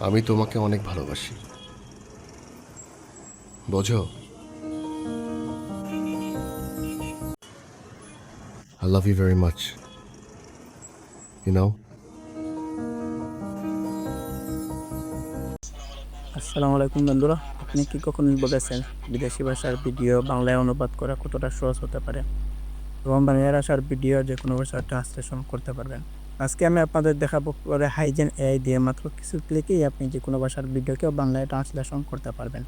আমি তোমাকে অনেক ভালোবাসি বোঝো I love you very much. You know? আসসালামু আলাইকুম বন্ধুরা, আপনি কি কখনো বলেছেন বিদেশি ভাষার ভিডিও বাংলায় অনুবাদ করা কতটা সহজ হতে পারে এবং আসার ভিডিও যে কোনো ভাষার ট্রান্সলেশন করতে পারবেন আজকে আমি আপনাদের দেখাবো পরে হাইজেন এআই দিয়ে মাত্র কিছু ক্লিকেই আপনি যে কোনো ভাষার ভিডিওকেও বাংলায় ট্রান্সলেশন করতে পারবেন।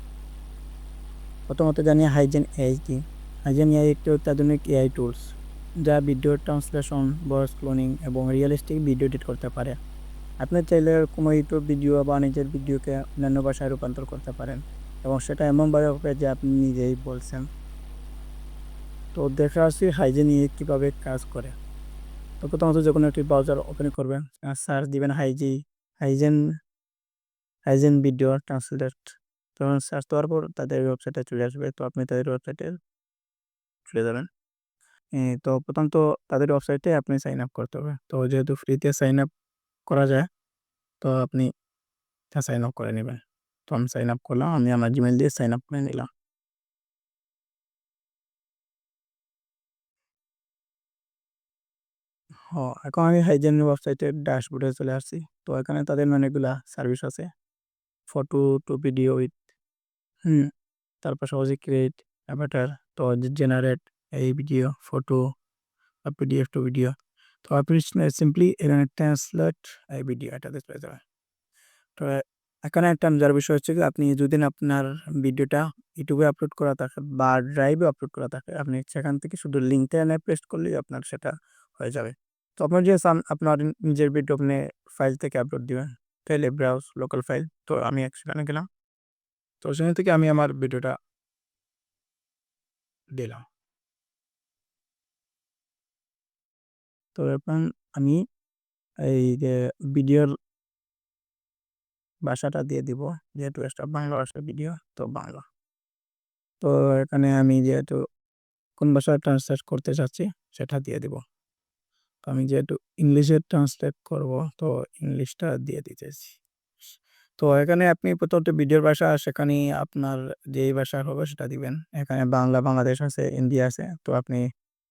প্রথমত জানি হাইজেন এআই কি? হাইজেন এআই একটি অত্যাধুনিক এআই টুলস যা ভিডিও ট্রান্সলেশন ভয়েস ক্লোনিং এবং রিয়েলিস্টিক ভিডিও এডিট করতে পারে। আপনি চাইলে কোনো ইউটিউব ভিডিও বা নিজের ভিডিওকে অন্যান্য ভাষায় রূপান্তর করতে পারেন এবং সেটা এমনভাবে হবে যে আপনি নিজেই বলছেন। তো দেখা আসছি হাইজেন নিয়ে কীভাবে কাজ করে। প্রথমত যে কোনো একটি ব্রাউজার ওপেন করবেন সার্চ দিবেন hey HeyGen HeyGen video translate তখন সার্চ দেওয়ার পর তাদের ওয়েবসাইটে চলে আসবে। তো আপনি তাদের ওয়েবসাইটে চলে যাবেন। তো প্রথমত তাদের ওয়েবসাইটে আপনি সাইন আপ করতে হবে। তো যেহেতু ফ্রিতে সাইন আপ করা যায়, তো আপনি সাইন আপ করে নেবেন। তো আমি সাইন আপ করলাম, আমি আমার জিমেল দিয়ে সাইন আপ করে নিলাম। ও এখন আমি হাইজেন ওয়েবসাইটের ড্যাশবোর্ডে চলে আসছি। তো এখানে তাদের অনেকগুলা সার্ভিস আছে। Photo to video with hmm, তারপর সহজে ক্রিয়েট অ্যাভাটার তো জেনারেট এই video photo PDF to video তো আপনি সিম্পলি এখানে ট্রান্সলেট এই ভিডিও এটাতে চলে যাবে তো এখানে একটা মজার বিষয় হচ্ছে কি, আপনি যদি আপনার ভিডিওটা ইউটিউবে আপলোড করা থাকে বা ড্রাইভে আপলোড করা থাকে, আপনি সেখান থেকে শুধু লিঙ্কটা এনে পেস্ট করলেই আপনার সেটা হয়ে যাবে। তো আপনার যে চান আপনার নিজের ভিডিও আপনি ফাইল থেকে আপলোড দিবেন তাহলে ব্রাউজ লোকাল ফাইল তো আমি সেখানে গেলাম। তো সেখান থেকে আমি আমার ভিডিওটা দিলাম। তো এখন আমি এই যে ভিডিওর ভাষাটা দিয়ে দিব, যেহেতু এটা বাংলা ভাষার ভিডিও তো বাংলা। তো এখানে আমি যেহেতু কোন ভাষা ট্রান্সলেট করতে চাচ্ছি, সেটা দিয়ে দিব। তো আমি যেহেতু ইংলিশে ট্রান্সলেট করব, তো ইংলিশটা দিয়ে দিতেছি তো এখানে আপনি প্রথমত ভিডিওর ভাষা সেখানে আপনার যেই ভাষা হবে সেটা দিবেন। এখানে বাংলা, বাংলাদেশ আছে হিন্দি আছে, তো আপনি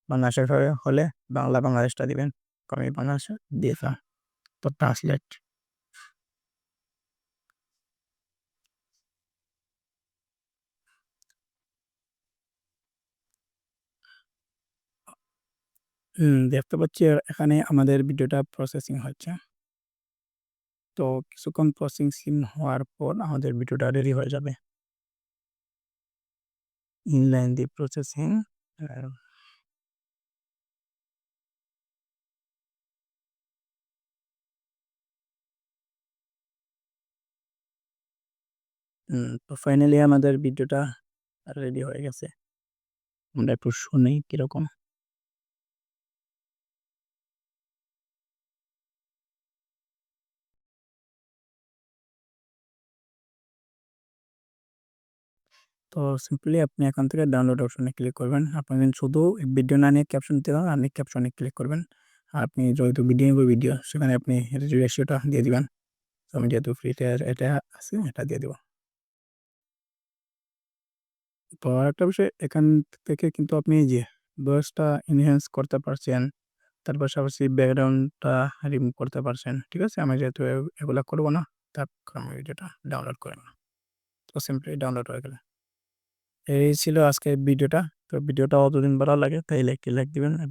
বাংলাদেশের হলে- বাংলা, বাংলাদেশটা দিবেন। আমি বাংলাদেশ দিয়ে তো ট্রান্সলেট দেখতে পাচ্ছি এখানে আমাদের ভিডিওটা প্রসেসিং হচ্ছে। তো কিছুক্ষণ প্রসেসিং হওয়ার পর আমাদের ভিডিওটা রেডি হয়ে যাবে। ইনলাইন দি প্রসেসিং তো ফাইনালি আমাদের ভিডিওটা রেডি হয়ে গেছে। আমরা একটু শুনি কীরকম। তো সিম্পলি আপনি এখান থেকে ডাউনলোড অপশনে ক্লিক করবেন। আপনি শুধু ভিডিও না নিয়ে ক্যাপশন দিতে চান, আপনি ক্যাপশনে ক্লিক করবেন। আর আপনি যেহেতু ভিডিও নিব ভিডিও সেখানে আপনি রেশিওটা দিয়ে দিবেন। তো আমি যেহেতু ফ্রিতে এটা আছে, এটা দিয়ে দিব। তো আরেকটা বিষয়, এখান থেকে কিন্তু আপনি যে বয়সটা এনহ্যান্স করতে পারছেন, তার পাশাপাশি ব্যাকগ্রাউন্ডটা রিমুভ করতে পারছেন, ঠিক আছে? আমি যেহেতু এগুলা করব না তারপর আমি ভিডিওটা ডাউনলোড করে নেব তো সিম্পলি ডাউনলোড হয়ে গেলে। এই ছিল আজকের ভিডিওটা। তো ভিডিওটা অতদিন ভালো লাগে তাইলে একটি লাইক দিবেন।